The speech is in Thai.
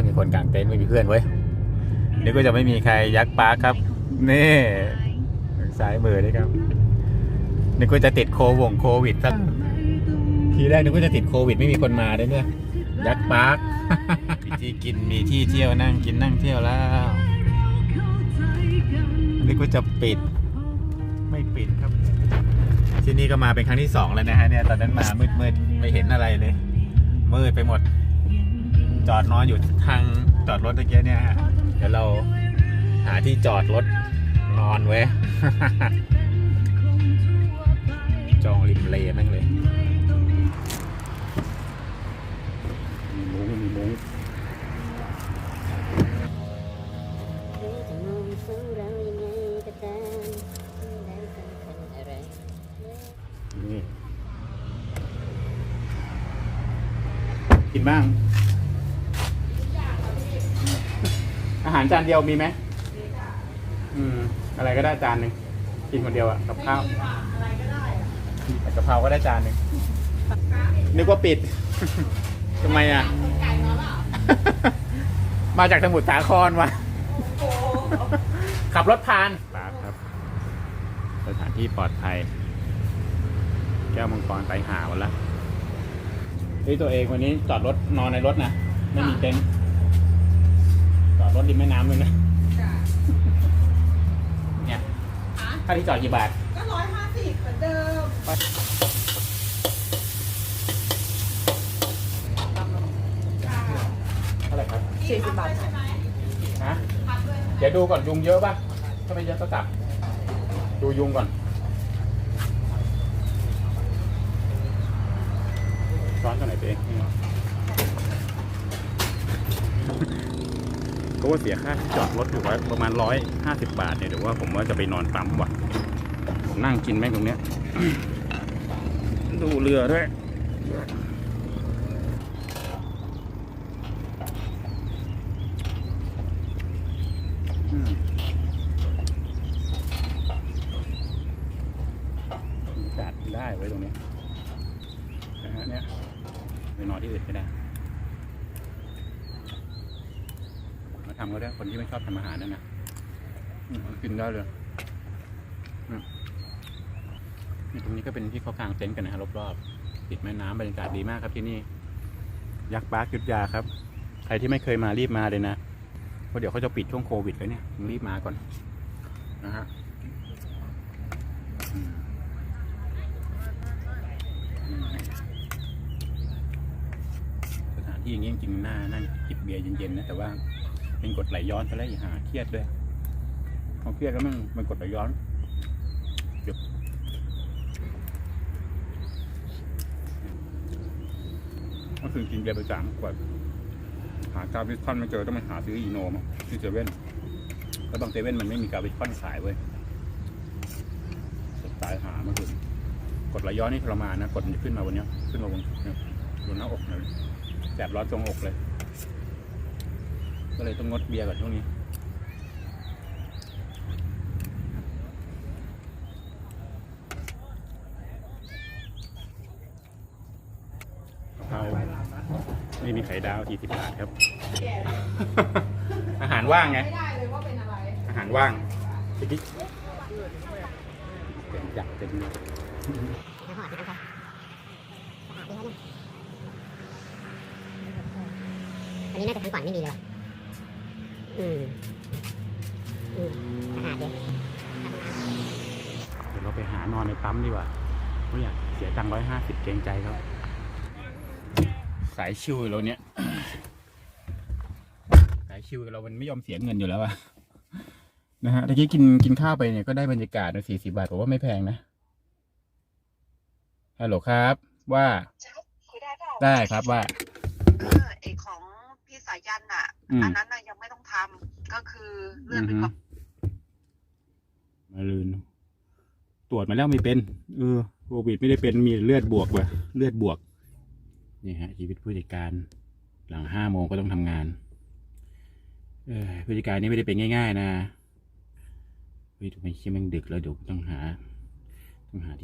ยมีคนกางเต็นท์ไม่มีเพื่อนเว้ยนี่ก็จะไม่มีใครยักปาร์คครับ นี่ทางซ้ายมือนี่ครับนี่ก็จะติดโควงโควิดสักทีแรกนึกว่าจะติดโควิดไม่มีคนมาได้เนี่ยยักปาร์คมีที่กินมีที่เที่ยวนั่งกินนั่งเที่ยวแล้วนี่ก็จะปิด ไม่ปิดครับ ที่นี่ก็มาเป็นครั้งที่สองแล้วนะฮะเนี่ยตอนนั้นมามืดมืดๆไม่เห็นอะไรเลย มืดไปหมด จอดนอนอยู่ทางจอดรถตะเกียเนี่ยฮะเดี๋ยวเราหาที่จอดรถนอนไว้จองริมเลแม่งเลยมีมุ้งมีมุ้งหรือจะมองสูงเรายังไงก็ตามไม่ได้สำคัญอะไรนี่กินบ้าง อาหารจานเดียวมีไหมอืม อะไรก็ได้จานหนึ่งกินคนเดียวอะกับข้าวแต่กะเพราก็ได้จานหนึ่งนึกว่าปิดทำไมอะ มาจากสมุทรสาครวะขับรถผ่านปากครับ สถานที่ปลอดภัย แก้วมังกรไปหาวันละเฮ้ยตัวเองวันนี้จอดรถนอนในรถนะ ไม่มีเต็นท์จอ ดรถริมแม่น้ำเลยนะเนี่ยค่าที่จอดกี่บาท ก็ร้อยห้าสิบเหมือนเดิมเท่าไหร่ครับ สี่สิบบาทฮะเดี๋ยวดูก่อนยุงเยอะป่ะ ถ้าไม่เยอะก็กลับ ดูยุงก่อนร้อนตัวไหนเองนี่ เหรอก็ว่าเสียค่าจอดรถอยู่ไว้ประมาณร้อยห้าสิบบาทเนี่ยเดี๋ยวว่าผมว่าจะไปนอนปั๊มว่ะผมนั่งกินแม่งตรงเนี้ย ดูเรือด้วยอืมบรรยากาศได้ไว้ตรงนี้นะฮะเนี่ยไปนอนที่อื่นไม่ได้ มา ทำก็ได้คนที่ไม่ชอบทำอาหารนั่นนะกินได้เลยนี่ตรงนี้ก็เป็นที่เขากางเต็นท์กันนะฮะรอบๆติดแม่น้ำบรรยากาศดีมากครับที่นี่ ยักษ์ปาร์คยุทธยาครับ ใครที่ไม่เคยมารีบมาเลยนะเพราะเดี๋ยวเขาจะปิดช่วงโควิดแล้วเนี่ยรีบมาก่อนนะฮะสถานที่อย่างนี้จริงๆน่านั่งจิบเบียร์เย็นๆนะแต่ว่า เป็นกฎไหลย้อนไปแล้วอย่าหาเครียดด้วยพอเครียดแล้วมันมันกดไหลย้อนเดี๋ยวก็คือกินเบียร์ไปสามขวดหากาวิคอนไม่เจอต้องไปหาซื้ออีโนมาที่เซเว่นแล้วบางเซเว่นมันไม่มีกาวิคอนขายเว้ยสายหามาคือกดไหลย้อนนี่ทรมานนะกดมันจะขึ้นมาวันนี้ขึ้นมาบนบนหน้าอกเลยแสบร้อนตรงอกเลย ก็เลยต้องงดเบียร์ก่อนช่วงนี้กะเพราไม่มีไข่ดาว 40 บาทครับ อาหารว่างไง ไม่ได้เลยว่าเป็นอะไร อาหารว่างติ๊กเต็มจัดเต็มเลยแล้วห่อที่นั่นค่ะสะอาดดีครับเนี่ยอันนี้น่าจะทั้งก่อนไม่มีเลย ว่ะอืมอืมสะอาดดีเดี๋ยวเราไปหานอนในปั๊มดีกว่าไม่อยากเสียตังค์ร้อยห้าสิบเกรงใจเขาสายชิวเราเนี่ยสายชิวเรามันไม่ยอมเสียเงินอยู่แล้วอะนะฮะตะกี้กินกินข้าวไปเนี่ยก็ได้บรรยากาศนะสี่สิบาทผมว่าไม่แพงนะฮัลโหลครับ ว่าคุยได้เปล่าได้ครับว่า เออเอกของพี่สายันน่ะ อืม อันนั้นน่ะ ก็คือเลื่อนไปก่อนมาลืน ตรวจมาแล้วไม่เป็น เออโควิดไม่ได้เป็นมีเลือดบวกว่ะเลือดบวก นี่ฮะ ชีวิตผู้จัดการ หลังห้าโมงก็ต้องทำงาน เออผู้จัดการนี่ไม่ได้เป็นง่าย ๆ นะเฮ้ยทำไมเชี่ยแม่งดึกแล้วเดี๋ยวต้องหา ต้องหาที่